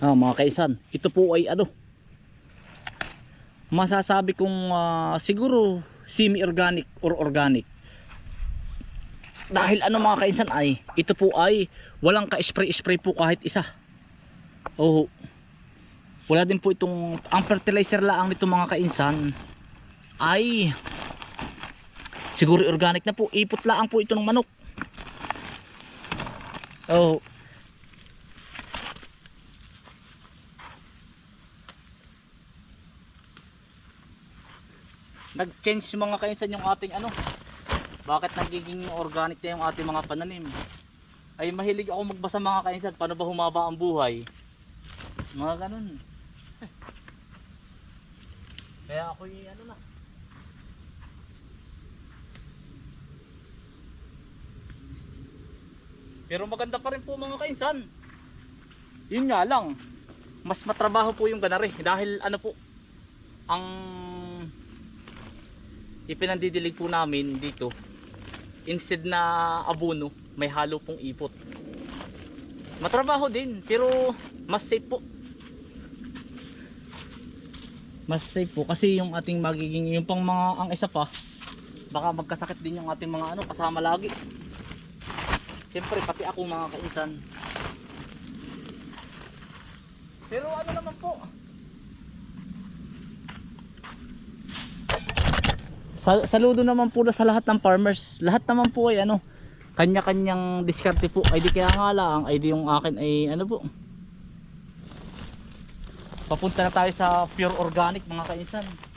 Ah, mga kaisan, ito po ay ano, masasabi kong ah, siguro semi-organic or organic. Dahil ano mga kaisan ay, ito po ay walang ka-spray-spray po kahit isa. Oh. Wala din po itong ang fertilizer lang nito mga kainsan ay siguro organic na po. Ipot lang po ito ng manok. Oh. Nag-change yung mga kainsan yung ating ano. Bakit nagiging organic na yung ating mga pananim? Ay mahilig ako magbasa mga kainsan. Paano ba humaba ang buhay? Mga ganun. Kaya ako ano na. Pero maganda pa rin po mga kainsan. Yun nga lang. Mas matrabaho po yung ganari. Dahil ano po. Ang ipinandidilig po namin dito. Instead na abono, may halo pong ipot. Matrabaho din. Pero mas safe po. Mas safe po. Kasi yung ating magiging, yung pang mga, ang isa pa, baka magkasakit din yung ating mga ano, kasama lagi. Siyempre, pati ako mga kainsan. Pero ano naman po? Sa, saludo naman po sa lahat ng farmers. Lahat naman po ay ano, kanya-kanyang diskarte po. Ay kaya nga lang, ay yung akin ay ano po. Papunta na tayo sa pure organic mga kainsan.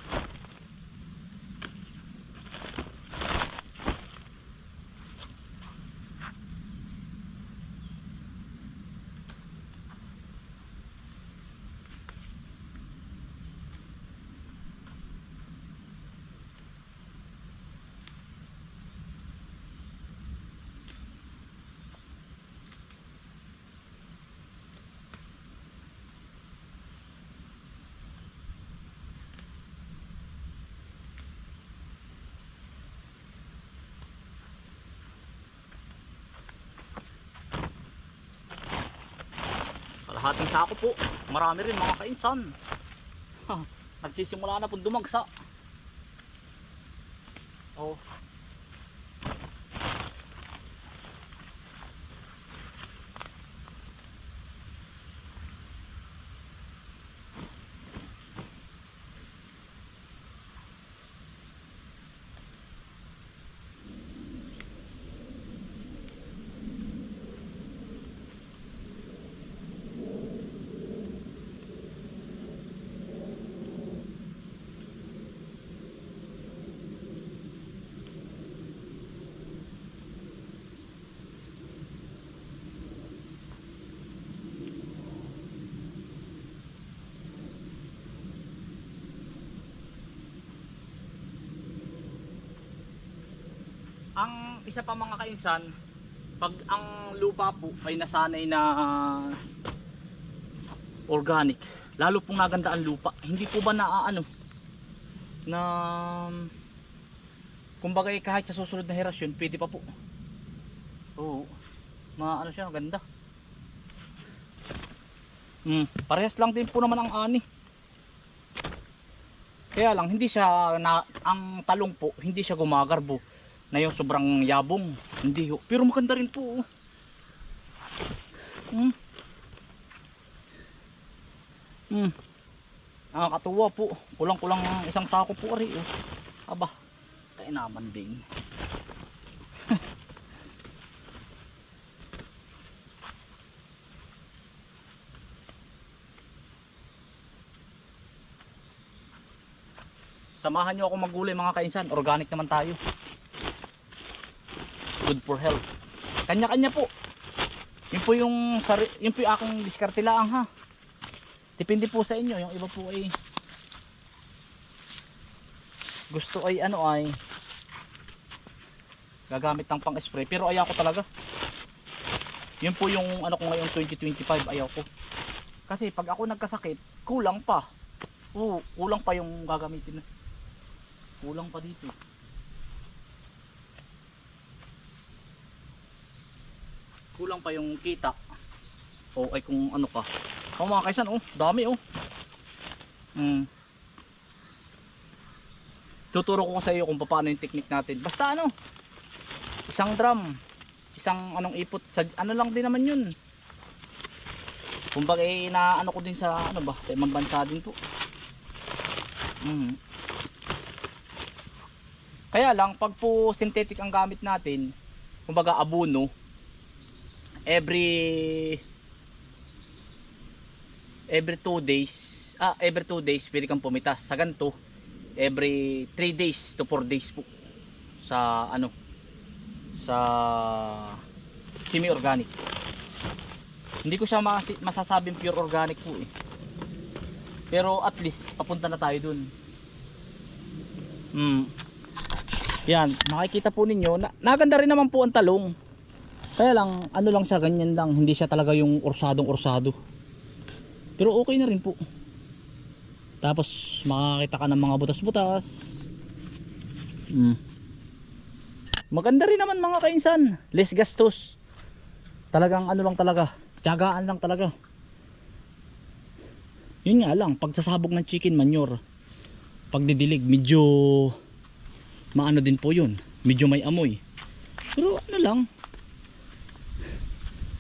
Kalahating sako po. Marami rin mga kainsan. Nagsisimula na po dumagsa. Oh. Ang isa pa mga kainsan, pag ang lupa po ay nasanay na ah, organic, lalo pong naganda ang lupa, hindi po ba naaano na kumbaga eh, kahit sa susunod na herasyon, pwede pa po. Oo. Maano siya, ganda. Hmm, parehas lang din po naman ang ani. Kaya lang hindi siya na ang talong po, hindi siya gumagarbo na yung sobrang yabong. Hindi ho. Pero maganda rin po. oh. Hmm. Hmm. Nakakatuwa po. Kulang-kulang isang sako po ari. Oh. Aba, kainaman din. Samahan nyo ako maggulay mga kainsan. Organic naman tayo good for health. Kanya-kanya po. Yun po yung sari, yun po yung aking diskarte lang ha. Depende po sa inyo, yung iba po ay gusto ay ano ay gagamit ng pang spray pero ayaw ko talaga. Yun po yung ano ko ngayon 2025 ayaw ko. Kasi pag ako nagkasakit, kulang pa. Oo, kulang pa yung gagamitin. Kulang pa dito. Kulang pa yung kita o ay kung ano ka Oh mga kaisan, oh, dami oh. Hmm. Tuturo ko sa iyo kung paano yung technique natin. Basta ano, isang drum, isang anong ipot, sa, ano lang din naman yun. Kumbaga eh, inaano ko din sa ano ba, sa ibang bansa din po. Hmm. Kaya lang, pag po synthetic ang gamit natin, kumbaga abono, every every 2 days ah every 2 days pwede kang pumitas. Sa ganito every 3 days to 4 days po. Sa ano sa semi organic hindi ko siya masasabing pure organic po eh. Pero at least papunta na tayo dun. Hmm. Yan makikita po ninyo na, naganda rin naman po ang talong kaya lang ano lang siya ganyan lang hindi siya talaga yung orsadong orsado pero okay na rin po. Tapos makakita ka ng mga butas-butas. Mm. Maganda rin naman mga kainsan. Less gastos. Talagang ano lang talaga. Tiyagaan lang talaga. Yun nga lang, pagsasabog ng chicken manure, pagdidilig, medyo maano din po yun. Medyo may amoy. Pero ano lang,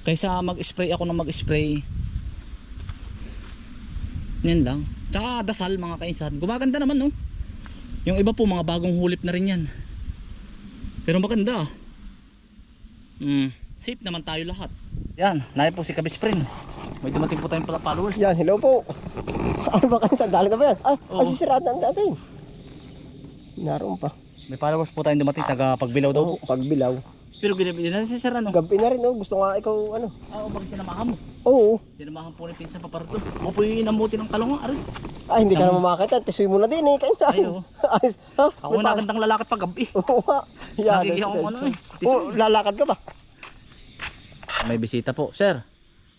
kaysa mag-spray ako ng mag-spray, yan lang. Tsaka dasal mga kainsan. Gumaganda naman no. Yung iba po mga bagong hulip na rin yan. Pero maganda. Mm, safe naman tayo lahat. Yan, nahin po si Kabisprin. May dumating po tayong followers. Yan, hello po. Ano ba kayo? Sandali na ba yan? Ay, Oo. ay sisiraan na natin. Naroon pa. May followers po tayong dumating taga pagbilaw daw po. pagbilaw. Pero ginabi na si Sir ano. Gabi na rin, oh. gusto nga ikaw, ano. Ah, bakit sinamahan mo? Oo. Sinamahan po ni Pinsan Paparto. Ako po yung inamuti ng kalunga. Aray. Ay, hindi ka Ano? naman makakita. Tisuy mo na din eh. Kain Ay, saan? oo. Ayos. Ha? Ako May na pa- gandang lalaki pag gabi. Oo nga. Yan. Nagigiyak akong ano eh. Oh, lalakad ka ba? May bisita po. Sir,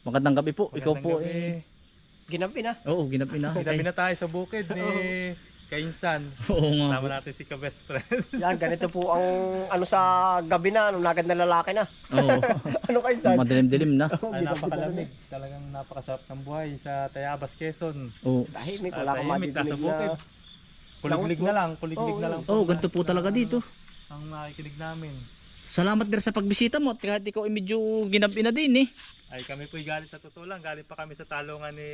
magandang gabi po. Ikaw po eh. Ginabi na. Oo, ginapi na. Gabi na tayo sa bukid ni Kainsan. Oo nga. Tama natin si ka-best friend. Yan, ganito po ang ano sa gabi na, ano, nagad na lalaki na. Oo. ano kayo saan? Madilim-dilim na. Ay, napakalamig. Talagang napakasarap ng buhay sa Tayabas, Quezon. Oo. Tahimik, Ah, wala kang tahimik, nasa madidinig bukid. na. Kuliglig na lang, kuliglig Oo, na lang. Oh, ganito po talaga dito. Ang nakikinig namin. Salamat din sa pagbisita mo at kahit ikaw ay medyo ginabi na din eh. Ay kami po'y galing sa totoo lang. Galing pa kami sa talungan ni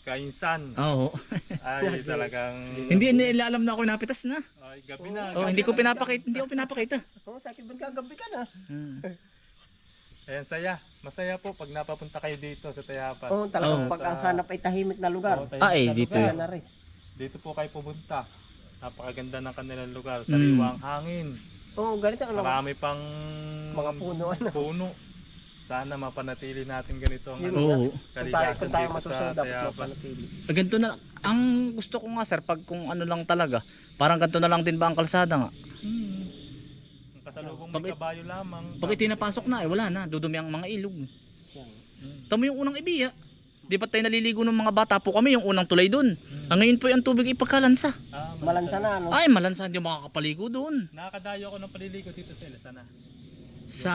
Kainsan. Oo. Ay talagang... hindi nilalam na ako napitas na. Ay, gabi na. Oh, hindi ko pinapakita, hindi ko pinapakita. Oo, sa akin ba gabi ka na? Hmm. Ayan, saya. Masaya po pag napapunta kayo dito sa Tayabas. Oo, talagang pag ang hanap ay tahimik na lugar. Oo, tahimik Ah, eh, na dito lugar. Dito po kayo pumunta. Napakaganda ng kanilang lugar. Mm. Sariwang hangin. Oo, ganito ano. Marami pang Mga puno, ano. puno. Sana mapanatili natin ganito ang Yun ano, Oo. Kung tayo, kung tayo dito masusunod, dapat Tayabas. mapanatili. Ganito na ang gusto ko nga sir pag kung ano lang talaga. Parang ganito na lang din ba ang kalsada nga. Hmm. Ang kasalubong Pag- may kabayo lamang. Pag ito napasok na eh wala na, dudumi ang mga ilog. Hmm. Tamo yung unang ibiya. Di ba tayo naliligo ng mga bata po kami yung unang tulay doon. Ang ngayon po yung tubig ipagkalansa. Ah, Malansa na, ano. Ay malansa hindi makakapaligo doon. Nakakadayo ako ng paliligo dito sa Elasana. Sa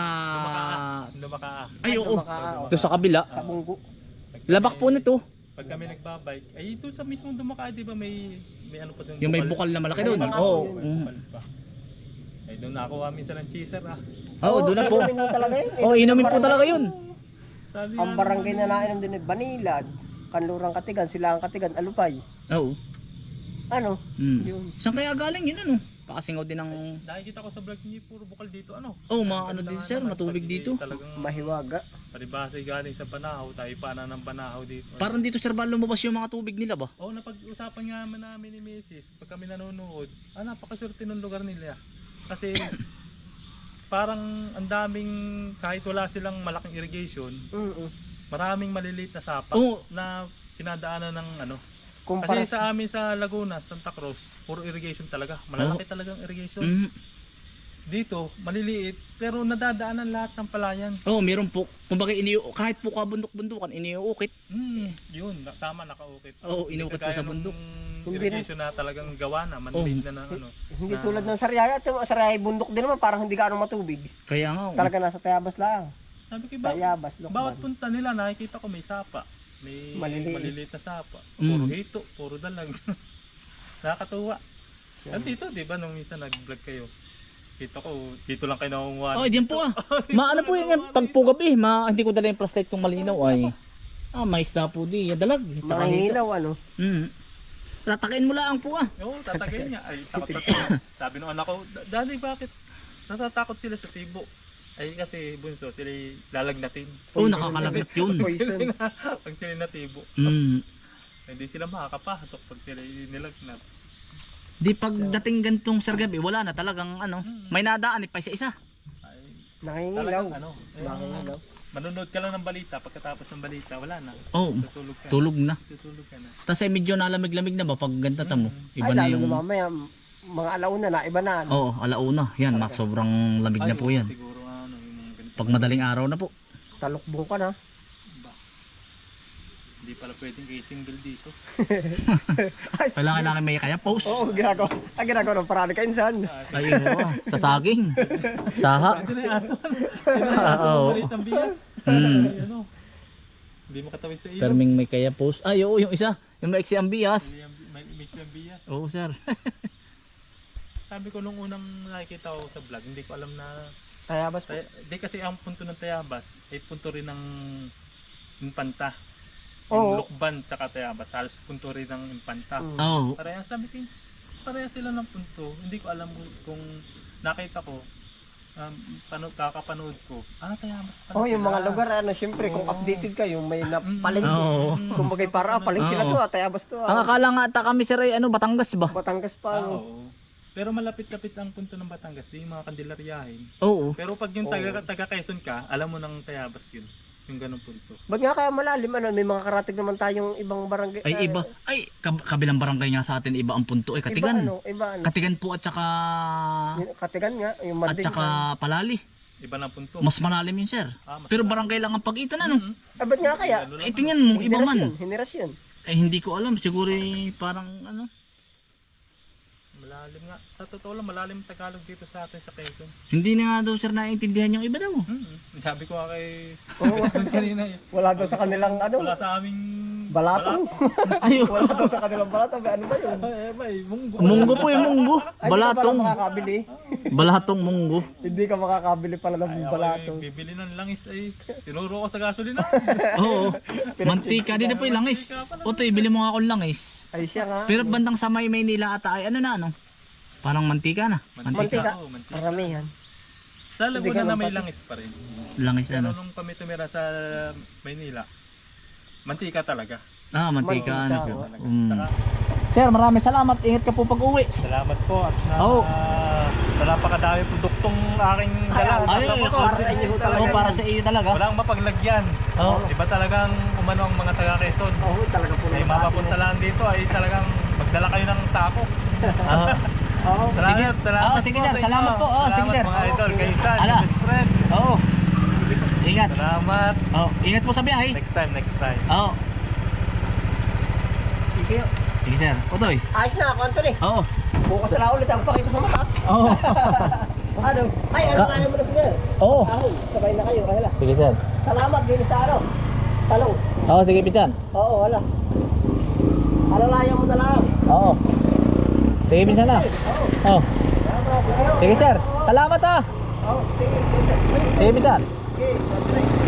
Lumakaa. Ay oo. Dumaka- Ito sa kabila. Sa bunggo. Pag Labak po nito. Pag kami nagbabike, ay ito sa mismong dumakaa, di ba may may ano pa doon? Yung may bukal na malaki doon. Oo. Mm. Ay doon nakuha minsan ng cheeser ah. Oo, doon na po. inumin mo talaga yun. Oo, inumin po talaga yun. Sabi Ang nga barangay na nainom din ay Banilad, Kanlurang Katigan, Silangang Katigan, Alupay. Oo. Ano? Mm. Yun. Saan kaya galing yun ano? Pakasingaw din ng Nakikita ko sa vlog niyo puro bukal dito ano. Oh, mga ano din sir, matubig dito. Talagang Mahiwaga. palibasa galing sa Banahaw, tayo pa na ng Banahaw dito. Parang dito sir ba lumabas yung mga tubig nila ba? Oo, napag-usapan nga naman namin ni Mrs. Pag kami nanonood, ah, napakaswerte ng lugar nila. Kasi parang ang daming, kahit wala silang malaking irrigation, Mm-mm. maraming maliliit na sapa Oo. na pinadaanan ng ano. Kasi Kumpara sa amin sa Laguna, Santa Cruz, puro irrigation talaga. Malalaki talagang irrigation. Mm. Dito, maliliit, pero nadadaanan lahat ng palayan. Oh, meron po. Kumbaga iniu kahit po ka bundok-bundukan, iniuukit. Hmm, yun, tama, nakaukit. Oo, inuukit po sa bundok. irrigation na talagang gawa na, manmade na ng ano. hindi na- tulad ng Sariaya. Ito, Sariaya bundok din naman, parang hindi gaano matubig. Kaya nga. oh. Talaga nasa Tayabas lang. Sabi ko, ba, Tayabas, bawat Lokban. punta nila nakikita ko may sapa. May Maliliit. maliliit, na sapa. Mm. Puro hito, puro dalag. Nakakatuwa. At dito, di ba, nung minsan nag-vlog kayo, kita ko, dito lang kayo nakunguha. Oh, diyan po ah. Maano po yan, yan pag po gabi, ma, hindi ko dala yung flashlight kung malinaw ay. Ah, may isda po di, yan dalag. Hito. Mangingilaw, ano? Hmm. Tatakin mo lang po ah. Oo, tatagay niya. Ay, takot na sila. Sabi nung anak ko, "Da- Daddy, bakit? Natatakot sila sa tibo. Ay, kasi bunso, sila lalagnatin. Oh, nakakalagat yun. Pag sila natibo, Hmm. Hindi sila makakapasok pag sila nilagnat. Di pagdating gantong Sir Gabi, wala na talagang ano, may nadaan eh, pa isa-isa. Ay, Nangingilaw. talagang ano, eh, Nangingilaw. manonood ka lang ng balita, pagkatapos ng balita, wala na. Oh, Tutulog ka. tulog na. Tutulog ka na. Tapos ay medyo nalamig-lamig na ba pag ganda mo? Iba Ay, na yung... na mamaya, mga alauna na, iba na. ano? Oo, alauna. Yan, ma- sobrang lamig na Ay, po yan. Siguro ano, yung ganito. Pag madaling araw na po. Talukbong ka na. Hindi pala pwedeng kayo single dito. Kailangan namin may kaya post. Oo, ginagawa. Ang ginagawa ng paraan ka insan. Ay, oo, sa saging. Saha. Ito na yung aso. Oo. Maliit ang bigas. Hmm. Ay, ano. Hindi makatawid sa ilog. Terming may kaya post. Ay, oo, yung isa. Yung may ang bias. May, may image ng bigas. Oo, sir. Sabi ko nung unang nakikita ko sa vlog, hindi ko alam na Tayabas po. Tay- di kasi ang punto ng Tayabas ay punto rin ng Impanta. Oo. Yung Lukban tsaka Tayabas, halos punto rin ng Impanta. Mm. Oo. Parehas sabi ko, parehas sila ng punto. Hindi ko alam kung, kung nakita ko, um, pano, kakapanood ko, ah, Tayabas pala Oh, yung sila. mga lugar, ano, syempre, kung Oo. updated ka, yung may napaling. Oo. Kung bagay para, ah, palengke na Oo. to, ah, tayabas to. Ang Ah. akala nga ata kami sir ay ano, Batangas ba? Batangas pa, Ah, ano. oo. Pero malapit-lapit ang punto ng Batangas, di yung mga kandilaryahin. Oo. Pero pag yung taga, taga Quezon ka, alam mo ng Tayabas yun. Yung ganong punto. Ba't nga kaya malalim, ano, may mga karatig naman tayong ibang barangay. Ay, ah, iba. Ay, kab- kabilang barangay nga sa atin, iba ang punto. Ay, Iba, Katigan. ano, iba, ano. Katigan po at saka... Yung Katigan nga, yung At Manding. saka Palali. Iba ng punto. Mas malalim yun, sir. Ah, mas Pero malalim. barangay lang ang pagitan, ano? Mhm. Ah, ba't nga kaya? Lang Eh, tingnan mo, iba man. Henerasyon, henerasyon. Eh, hindi ko alam. Siguro eh, parang ano. Malalim nga. Sa totoo lang, malalim ang Tagalog dito sa atin sa Quezon. Hindi na nga daw, sir, naiintindihan yung iba daw. Hmm. Sabi ko nga kay Oo, kanina eh. wala daw sa kanilang, ano, Wala sa aming balatong. Ayun. wala daw sa kanilang balatong. Ano ba yun? Ay, may munggo. Munggo po yung munggo. Ay, hindi ka pala Balatong. makakabili. Balatong munggo. Hindi ka makakabili pala ng Ay, ako balatong. eh, bibili ng langis ay tinuro ko sa gasolina. Oo. Mantika. Di na po yung langis. Otoy, bili mo nga akong langis. Ay, siya nga. Pero bandang sa may Maynila ata ay ano na ano? Parang mantika na. Mantika. Oo, mantika. Karamihan. Sa Laguna na may langis pa rin. Langis Pero ano? nung kami tumira sa Maynila, mantika talaga. Ah, mantika, Mantika, ano po. Mm. Saka, Sir, maraming salamat. Ingat ka po pag uwi. Salamat po at na, Oo. sa napakadami produktong aking dala. Ay, ay, motor. para sa inyo talaga. Oo, para sa iyo talaga. Walang mapaglagyan. Oo. Iba talagang umano ang mga taga Quezon. Oo, talaga po. Ay mapapunta eh. lang dito ay talagang magdala kayo ng sako. Oo. Salamat, salamat Oo, sige, po sir. sa inyo. Salamat po. Oo, sige, Salamat sir. mga idol. Kay San, Ala. best friend. Oo. Ingat. Salamat. Oo, ingat po sa biyahe. Next time, next time. Oo. Sige. Sige, sir. Otoy. Ayos na ako, Anthony. Oo. Bukas na ulit ang pakita sa mata. Oo. Ano? Ay, ano Ka- kaya mo na sir? Oo. Ahon, sabay na kayo. Kaya Sige, sir. Salamat din sa ano. Talong. Oo, sige, Pisan. Oo, wala. Alalayan mo na lang. Oo. Sige, Pisan na. Oo. Oo. Salamat. Sige, sir. Salamat ah. Oo, sige. Sige. Sige, Pisan. Sige.